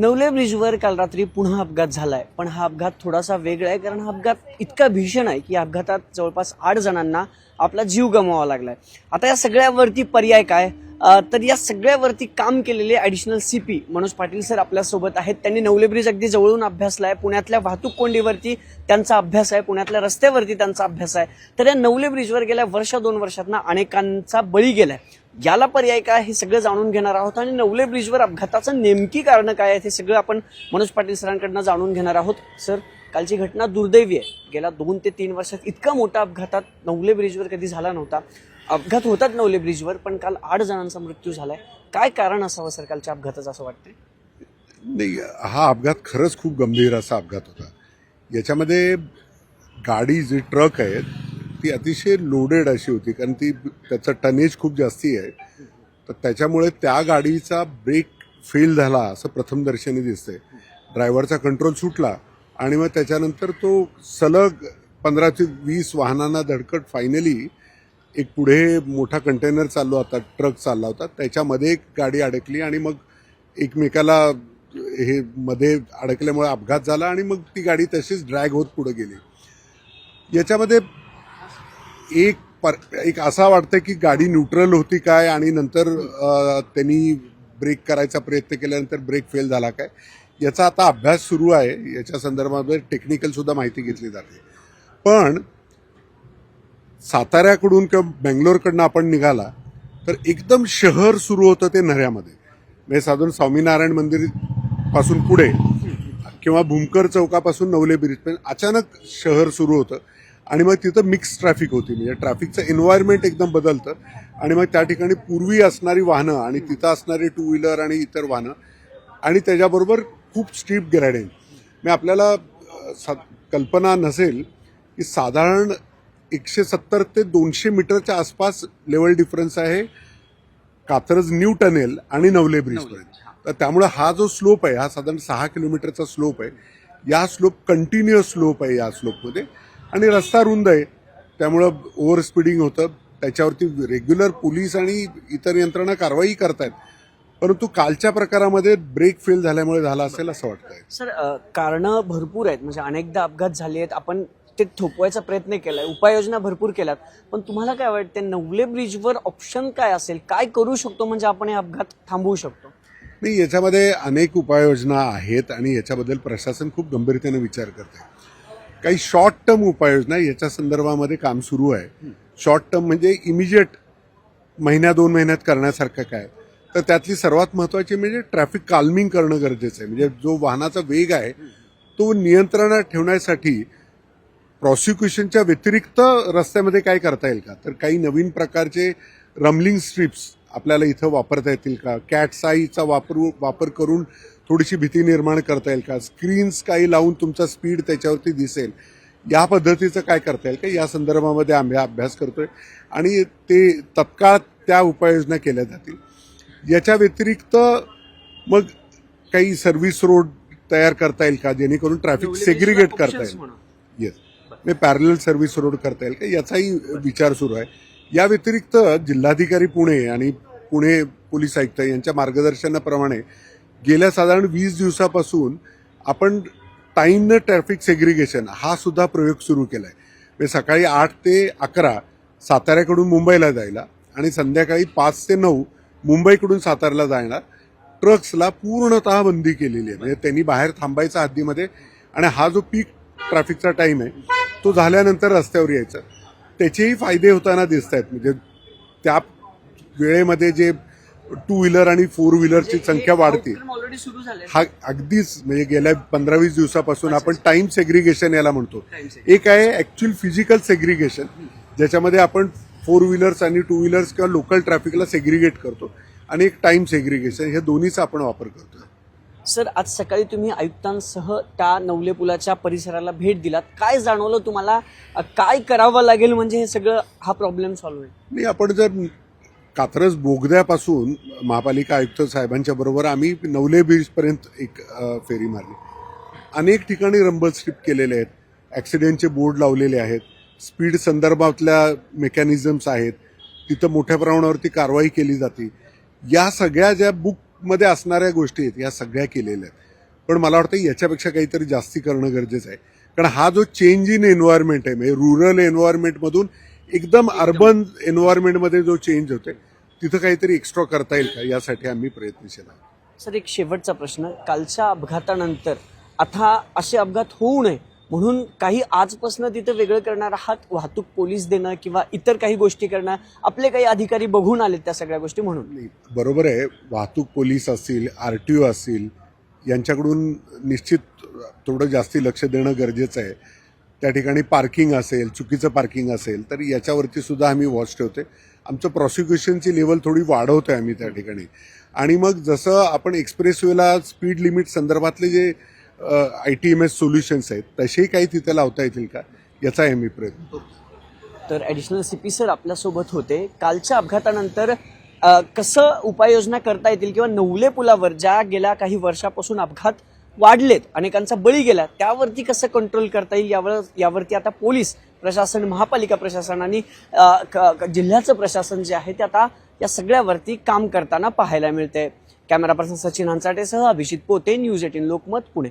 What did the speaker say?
नवले ब्रिजवर काल रात्री पुन्हा अपघात झालाय. पण हा अपघात थोडासा वेगळा आहे कारण हा अपघात इतका भीषण आहे की या अपघातात जवळपास आठ जणांना आपला जीव गमवावा लागलाय. आता या सगळ्यावरती पर्याय काय? तर या सगळ्यावरती काम केलेले additional C P Manoj Patil sir आपल्यासोबत आहेत. त्यांनी नवले ब्रिज अगदी जवळून अभ्यासला आहे पुण्यातल्या वाहतूक कोंडीवरती त्यांचा अभ्यास आहे. पुण्यातल्या रस्त्यावरती त्यांचा अभ्यास आहे. तर या नवले ब्रिजवर गेल्या वर्ष दोन वर्षातनं अनेकांचा बळी गेलाय. याला पर्याय काय हे सगळं जाणून घेणार आहोत आणि नवले ब्रिजवर अपघाताचं नेमकी कारण काय आहेत हे सगळं आपण मनोज पाटील सरांकडनं जाणून घेणार आहोत. सर कालची घटना दुर्दैवी आहे. गेल्या दोन ते तीन वर्षात इतका मोठा अपघातात नवले ब्रिजवर कधी झाला नव्हता. अपघात होतात नवले ब्रिजवर पण काल आठ जणांचा मृत्यू झालाय. काय कारण असावं सर कालच्या अपघाताचं असं वाटतंय? नाही हा अपघात खरंच खूप गंभीर असा अपघात होता. याच्यामध्ये गाडी जी ट्रक आहेत ती अतिशय लोडेड अशी होती कारण ती त्याचं टनेज खूप जास्ती आहे. तर त्याच्यामुळे त्या गाडीचा ब्रेक फेल झाला असं प्रथमदर्शनी दिसतंय. ड्रायव्हरचा कंट्रोल सुटला आणि मग त्याच्यानंतर तो सलग पंधरा ते वीस वाहनांना धडकट फायनली एक पुढे मोठा कंटेनर चाललो होता ट्रक चालला होता. त्याच्यामध्ये एक गाडी अडकली आणि मग एकमेकाला हे मध्ये अडकल्यामुळे अपघात झाला आणि मग ती गाडी तशीच ड्रॅग होत पुढे गेली. याच्यामध्ये एक पर एक असा वाटतं की गाडी न्यूट्रल होती काय आणि नंतर त्यांनी ब्रेक करायचा प्रयत्न केल्यानंतर ब्रेक फेल झाला काय याचा आता अभ्यास सुरू आहे. याच्या संदर्भामध्ये टेक्निकल सुद्धा माहिती घेतली जाते. पण साताऱ्याकडून किंवा बेंगलोरकडनं आपण निघाला तर एकदम शहर सुरू होतं ते नऱ्यामध्ये. म्हणजे साधारण स्वामीनारायण मंदिरपासून पुढे किंवा भूमकर चौकापासून नवले ब्रिजपर्यंत अचानक शहर सुरू होतं. आणि मग तिथं मिक्स ट्रॅफिक होती. म्हणजे ट्रॅफिकचं एन्व्हायरमेंट एकदम बदलतं. आणि मग त्या ठिकाणी पूर्वी असणारी वाहनं आणि तिथं असणारी टू व्हीलर आणि इतर वाहनं आणि त्याच्याबरोबर खूप स्टीप ग्रॅडिंग म्हणजे आपल्याला सा कल्पना नसेल की साधारण एकशे सत्तर ते दोनशे मीटरच्या आसपास लेवल डिफरन्स आहे कात्रज न्यू टनेल आणि नवले ब्रिजपर्यंत तर त्यामुळे हा जो स्लोप आहे हा साधारण सहा किलोमीटरचा स्लोप आहे. या स्लोप कंटिन्युअस स्लोप आहे या स्लोपमध्ये आणि रस्ता रुंद आहे. त्यामुळं ओव्हर स्पीडिंग होतं. त्याच्यावरती रेग्युलर पोलीस आणि इतर यंत्रणा कारवाई करतायत. परंतु कालच्या प्रकारामध्ये ब्रेक फेल झाल्यामुळे झाला असेल असं वाटतंय. सर कारणं भरपूर आहेत. म्हणजे अनेकदा अपघात झाले आहेत. आपण ते थोपवायचा प्रयत्न केलाय. उपाययोजना भरपूर केल्यात. पण तुम्हाला काय वाटते नवले ब्रिजवर ऑप्शन काय असेल? काय करू शकतो म्हणजे आपण हे अपघात थांबवू शकतो? नाही याच्यामध्ये अनेक उपाययोजना आहेत आणि याच्याबद्दल प्रशासन खूप गंभीरतेने विचार करते काही शॉर्ट टर्म उपाययोजना याच्या संदर्भामध्ये काम सुरू आहे. शॉर्ट टर्म म्हणजे इमिजिएट महिन्या दोन महिन्यात करण्यासारखं काय? तर त्यातली सर्वात महत्त्वाची म्हणजे ट्रॅफिक काल्मिंग करणं गरजेचं आहे. म्हणजे जो वाहनाचा वेग आहे तो नियंत्रणात ठेवण्यासाठी प्रॉसिक्युशनच्या व्यतिरिक्त रस्त्यामध्ये काय करता येईल का? तर काही नवीन प्रकारचे रमलिंग स्ट्रिप्स आपल्याला इथं वापरता येतील का? कॅट साईचा वापर वापर करून थोडीशी भीती निर्माण करता येईल का? स्क्रीन्स काही लावून तुमचा स्पीड त्याच्यावरती दिसेल. या पद्धतीचं काय करता येईल का? या संदर्भामध्ये आम्ही अभ्यास करतोय. आणि ते तत्काळ त्या उपाययोजना केल्या जातील. याच्या व्यतिरिक्त मग काही सर्व्हिस रोड तयार करता येईल का? जेणेकरून ट्रॅफिक सेग्रिगेट करता येईल. येस म्हणजे पॅरल सर्व्हिस रोड करता येईल का? याचाही विचार सुरू आहे. या व्यतिरिक्त जिल्हाधिकारी पुणे आणि पुणे पोलीस आयुक्त यांच्या मार्गदर्शनाप्रमाणे गेल्या साधारण वीस दिवसापासून आपण टाईमनं ट्रॅफिक सेग्रिगेशन हा सुद्धा प्रयोग सुरू केला आहे म्हणजे सकाळी आठ ते अकरा साताऱ्याकडून मुंबईला जायला आणि संध्याकाळी पाच ते नऊ मुंबईकडून साताऱ्याला जायला ट्रक्सला पूर्णतः बंदी केलेली आहे. म्हणजे त्यांनी बाहेर थांबायचा हद्दीमध्ये आणि हा जो पीक ट्रॅफिकचा टाईम आहे तो झाल्यानंतर रस्त्यावर यायचा. त्याचेही फायदे होताना दिसत आहेत म्हणजे त्या वेळेमध्ये जे टू व्हीलर आणि फोर व्हीलरची संख्या वाढते. हा अगदीच म्हणजे गेल्या पंधरा वीस दिवसापासून आपण टाइम सेग्रिगेशन याला म्हणतो. एक आहे ऍक्च्युअल फिजिकल सेग्रिगेशन ज्याच्यामध्ये आपण फोर व्हीलर्स आणि टू व्हीलर्स किंवा लोकल ट्रॅफिकला सेग्रिगेट करतो आणि एक टाइम सेग्रिगेशन हे दोन्हीचा आपण वापर करतो सर आज सकाळी तुम्ही आयुक्तांसह त्या नवले पुलाच्या परिसराला भेट दिलात. काय जाणवलं तुम्हाला? काय करावं लागेल? म्हणजे हे सगळं हा प्रॉब्लेम सॉल्व्ह होईल. नाही आपण जर कात्रज बोगद्यापासून महापालिका आयुक्त साहेबांच्या बरोबर आम्ही नवले बीचपर्यंत एक फेरी मारली. अनेक ठिकाणी रंबल स्ट्रीप केलेले आहेत. ॲक्सिडेंटचे बोर्ड लावलेले आहेत. स्पीड संदर्भातल्या मेकॅनिझम्स आहेत. तिथं मोठ्या प्रमाणावरती कारवाई केली जाते. या सगळ्या ज्या बुकमध्ये असणाऱ्या गोष्टी आहेत या सगळ्या केलेल्या आहेत. पण मला वाटतं याच्यापेक्षा काहीतरी जास्ती करणं गरजेचं आहे. कारण हा जो चेंज इन एन्व्हायरमेंट आहे म्हणजे रुरल एन्व्हायरमेंटमधून एकदम अर्बन एन्व्हायरमेंटमध्ये जो चेंज होते तिथं काहीतरी एक्स्ट्रा करता येईल का? यासाठी आम्ही प्रयत्नशील आहोत. सर एक शेवटचा प्रश्न. कालच्या अपघातानंतर आता असे अपघात होऊ नये म्हणून काही आजपासून तिथं वेगळं करणार आहात? वाहतूक पोलीस देणं किंवा इतर काही गोष्टी करणं? आपले काही अधिकारी बघून आलेत त्या सगळ्या गोष्टी म्हणून. नाही, बरोबर आहे. वाहतूक पोलीस असतील आर टी ओ असतील यांच्याकडून निश्चित थोडं जास्ती लक्ष देणं गरजेचं आहे. त्या ठिकाणी पार्किंग असेल चुकीचं पार्किंग असेल तर याच्यावरती सुद्धा आम्ही वॉच ठेवते आमचं प्रॉसिक्युशनची लेवल थोडी वाढवतोय आम्ही त्या ठिकाणी. आणि मग जसं आपण एक्सप्रेसवेला स्पीड लिमिट संदर्भातले जे I T M S solutions आहेत तसेही काही तिथे लावता येतील का? याचाही आम्ही प्रयत्न. करतो तर ॲडिशनल सी पी सर आपल्यासोबत होते. कालच्या अपघातानंतर कसं उपाययोजना करता येतील किंवा नवले पुलावर ज्या गेल्या काही वर्षापासून अपघात वाढलेत अनेकांचा बळी गेला त्यावरती कसं कंट्रोल करता येईल यावर यावरती आता पोलीस प्रशासन महापालिका प्रशासन आणि क- जिल्ह्याचं प्रशासन जे आहे ते आता या सगळ्यावरती काम करताना पाहायला मिळते कॅमेरा पर्सन सचिन हंचाटेसह अभिजित पोते न्यूज एटीन लोकमत पुणे.